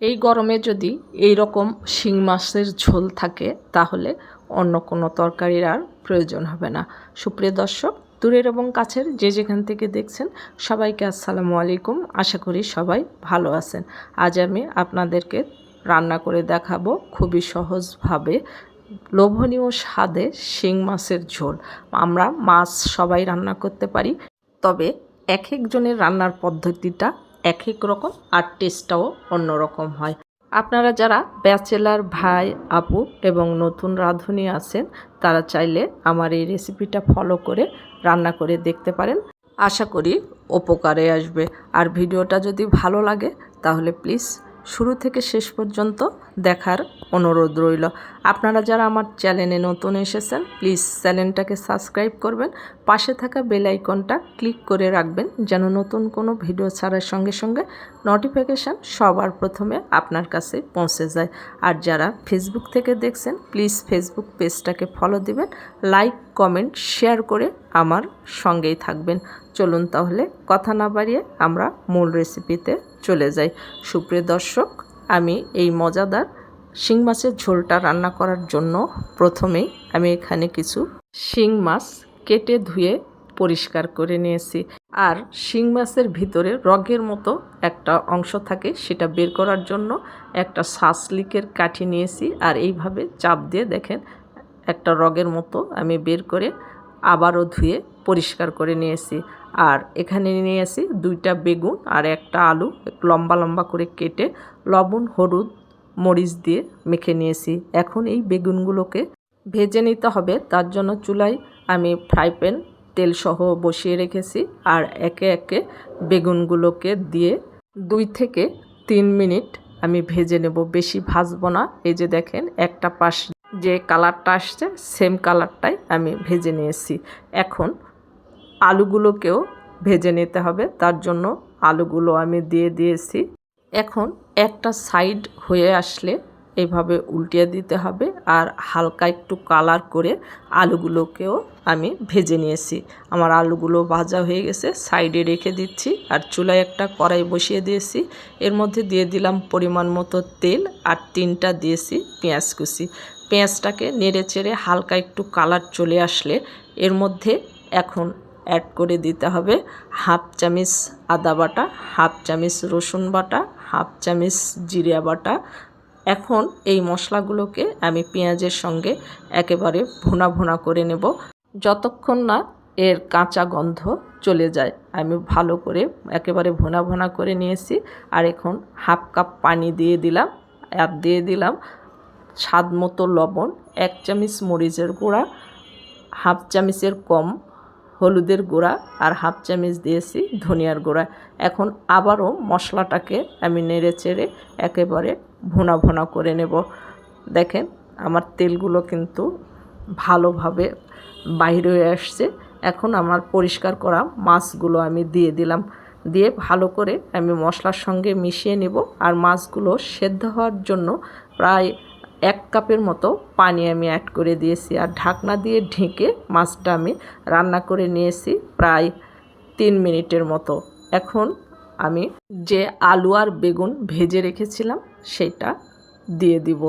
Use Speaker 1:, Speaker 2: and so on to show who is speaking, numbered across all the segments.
Speaker 1: এই গরমে যদি এই রকম শিং মাছের ঝোল থাকে, তাহলে অন্য কোনো তরকারির আর প্রয়োজন হবে না। সুপ্রিয় দর্শক, দূরের এবং কাছের যে যেখান থেকে দেখছেন, সবাইকে আসসালামু আলাইকুম। আশা করি সবাই ভালো আছেন। আজ আমি আপনাদেরকে রান্না করে দেখাবো খুবই সহজভাবে লোভনীয় স্বাদে শিং মাছের ঝোল। আমরা মাছ সবাই রান্না করতে পারি, তবে এক একজনের রান্নার পদ্ধতিটা এক এক রকম আর টেস্টটাও অন্যরকম হয়। আপনারা যারা ব্যাচেলার ভাই, আপু এবং নতুন রাঁধুনি আছেন, তারা চাইলে আমার এই রেসিপিটা ফলো করে রান্না করে দেখতে পারেন। আশা করি উপকারে আসবে। আর ভিডিওটা যদি ভালো লাগে, তাহলে প্লিজ শুরু থেকে শেষ পর্যন্ত দেখার অনুরোধ রইল। আপনারা যারা আমার চ্যানেলে নতুন এসেছেন প্লিজ চ্যানেলটাকে সাবস্ক্রাইব করবেন, পাশে থাকা বেল আইকনটা ক্লিক করে রাখবেন, যেন নতুন কোনো ভিডিও ছাড়ার সঙ্গে সঙ্গে নোটিফিকেশান সবার প্রথমে আপনার কাছে পৌঁছে যায়। আর যারা ফেসবুক থেকে দেখছেন প্লিজ ফেসবুক পেজটাকে ফলো দিবেন লাইক কমেন্ট শেয়ার করে আমার সঙ্গেই থাকবেন। চলুন তাহলে কথা না বাড়িয়ে আমরা মূল রেসিপিতে চলে যাই। সুপ্রিয় দর্শক, আমি এই মজাদার শিং মাছের ঝোলটা রান্না করার জন্য প্রথমেই আমি এখানে কিছু শিং মাছ কেটে ধুয়ে পরিষ্কার করে নিয়েছি। আর শিং মাছের ভিতরে রগের মতো একটা অংশ থাকে, সেটা বের করার জন্য একটা শাসলিকের কাঠি নিয়েছি। আর এইভাবে চাপ দিয়ে দেখেন, একটা রগের মতো আমি বের করে আবারও ধুয়ে পরিষ্কার করে নিয়েছি। আর এখানে নিয়েছি দুইটা বেগুন আর একটা আলু, লম্বা লম্বা করে কেটে লবণ, হলুদ মরিচ দিয়ে মেখে নিয়েছি। এখন এই বেগুনগুলোকে ভেজে নিতে হবে। তার জন্য চুলায় আমি ফ্রাই প্যান তেলসহ বসিয়ে রেখেছি আর একে একে বেগুনগুলোকে দিয়ে দুই থেকে তিন মিনিট আমি ভেজে নেব। বেশি ভাজবো না। এই যে দেখেন, একটা পাশ যে কালারটা আসছে, সেম কালারটাই আমি ভেজে নিয়েছি। এখন আলুগুলোকেও ভেজে নিতে হবে। তার জন্য আলুগুলো আমি দিয়ে দিয়েছি। এখন একটা সাইড হয়ে আসলে এইভাবে উল্টিয়ে দিতে হবে আর হালকা একটু কালার করে আলুগুলোকেও আমি ভেজে নিয়েছি। আমার আলুগুলো ভাজা হয়ে গেছে সাইডে রেখে দিচ্ছি আর চুলায় একটা কড়াই বসিয়ে দিয়েছি। এর মধ্যে দিয়ে দিলাম পরিমাণ মতো তেল আর তিনটা দিয়েছি পেঁয়াজ কুচি। পেঁয়াজটাকে নেড়ে চেড়ে হালকা একটু কালার চলে আসলে এর মধ্যে এখন অ্যাড করে দিতে হবে হাফ চামিচ আদা বাটা, হাফ চামিচ রসুন বাটা, হাফ চামিচ জিরা বাটা। এখন এই মশলাগুলোকে আমি পেঁয়াজের সঙ্গে একেবারে ভুনা ভুনা করে নেব। যতক্ষণ না এর কাঁচা গন্ধ চলে যায়, আমি ভালো করে একেবারে ভোনা ভোনা করে নিয়েছি। আর এখন হাফ কাপ পানি দিয়ে দিলাম আর দিয়ে দিলাম স্বাদ মতো লবণ, এক চামচ মরিচের গুঁড়া, হাফ চামচের কম হলুদের গুঁড়া আর হাফ চামচ দিয়েছি ধনিয়ার গুঁড়া। এখন আবারও মশলাটাকে আমি নেড়ে চেড়ে একেবারে ভোনা ভোনা করে নেব। দেখেন, আমার তেলগুলো কিন্তু ভালোভাবে বাইরে হয়ে আসছে। এখন আমার পরিষ্কার করা মাছগুলো আমি দিয়ে দিলাম। দিয়ে ভালো করে আমি মশলার সঙ্গে মিশিয়ে নেব। আর মাছগুলো সেদ্ধ হওয়ার জন্য প্রায় এক কাপের মতো পানি আমি অ্যাড করে দিয়েছি আর ঢাকনা দিয়ে ঢেকে মাছটা আমি রান্না করে নিয়েছি প্রায় তিন মিনিটের মতো। এখন আমি যে আলু আর বেগুন ভেজে রেখেছিলাম সেটা দিয়ে দিব।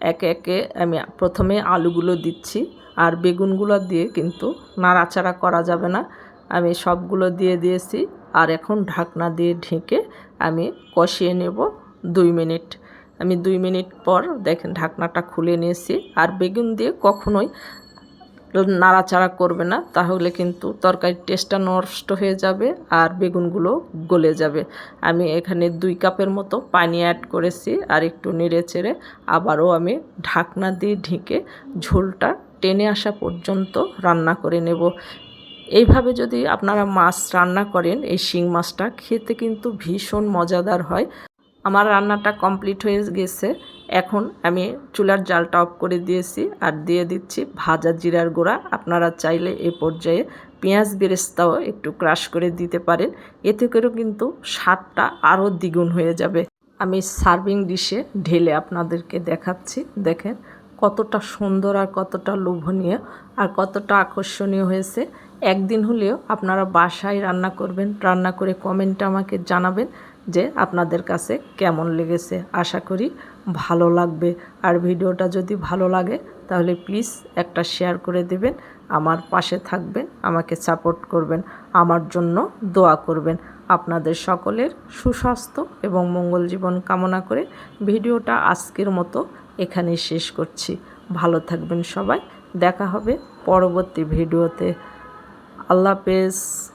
Speaker 1: একে একে আমি প্রথমে আলুগুলো দিচ্ছি আর বেগুনগুলো দিয়ে কিন্তু নাড়াচাড়া করা যাবে না। আমি সবগুলো দিয়ে দিয়েছি আর এখন ঢাকনা দিয়ে ঢেকে আমি কষিয়ে নেব দুই মিনিট। আমি দুই মিনিট পর দেখেন ঢাকনাটা খুলে নিয়েছি। আর বেগুন দিয়ে কখনোই নাড়াচাড়া করবে না, তাহলে কিন্তু তরকারির টেস্টটা নষ্ট হয়ে যাবে আর বেগুনগুলো গলে যাবে। আমি এখানে দুই কাপের মতো পানি অ্যাড করেছি আর একটু নেড়ে চেড়ে আবারও আমি ঢাকনা দিয়ে ঢেকে ঝোলটা টেনে আসা পর্যন্ত রান্না করে নেব। এইভাবে যদি আপনারা মাছ রান্না করেন, এই শিং মাছটা খেতে কিন্তু ভীষণ মজাদার হয়। আমার রান্নাটা কমপ্লিট হয়ে গেছে। এখন আমি চুলার জালটা অফ করে দিয়েছি আর দিয়ে দিচ্ছি ভাজা জিরার গুঁড়া। আপনারা চাইলে এ পর্যায়ে পেঁয়াজ বেরেস্তাও একটু ক্রাশ করে দিতে পারেন। এতে করেও কিন্তু স্বাদটা আরও দ্বিগুণ হয়ে যাবে। আমি সার্ভিং ডিশে ঢেলে আপনাদেরকে দেখাচ্ছি। দেখেন কতটা সুন্দর আর কতটা লোভনীয় আর কতটা আকর্ষণীয় হয়েছে। একদিন হলেও আপনারা বাসায় রান্না করবেন, রান্না করে কমেন্টে আমাকে জানাবেন যে আপনাদের কাছে কেমন লেগেছে। আশা করি ভালো লাগবে। আর ভিডিওটা যদি ভালো লাগে, তাহলে প্লিজ একটা শেয়ার করে দেবেন, আমার পাশে থাকবেন, আমাকে সাপোর্ট করবেন, আমার জন্য দোয়া করবেন। আপনাদের সকলের সুস্বাস্থ্য এবং মঙ্গল জীবন কামনা করে ভিডিওটা আজকের মতো এখানেই শেষ করছি। ভালো থাকবেন সবাই, দেখা হবে পরবর্তী ভিডিওতে। আল্লাহ হাফেজ।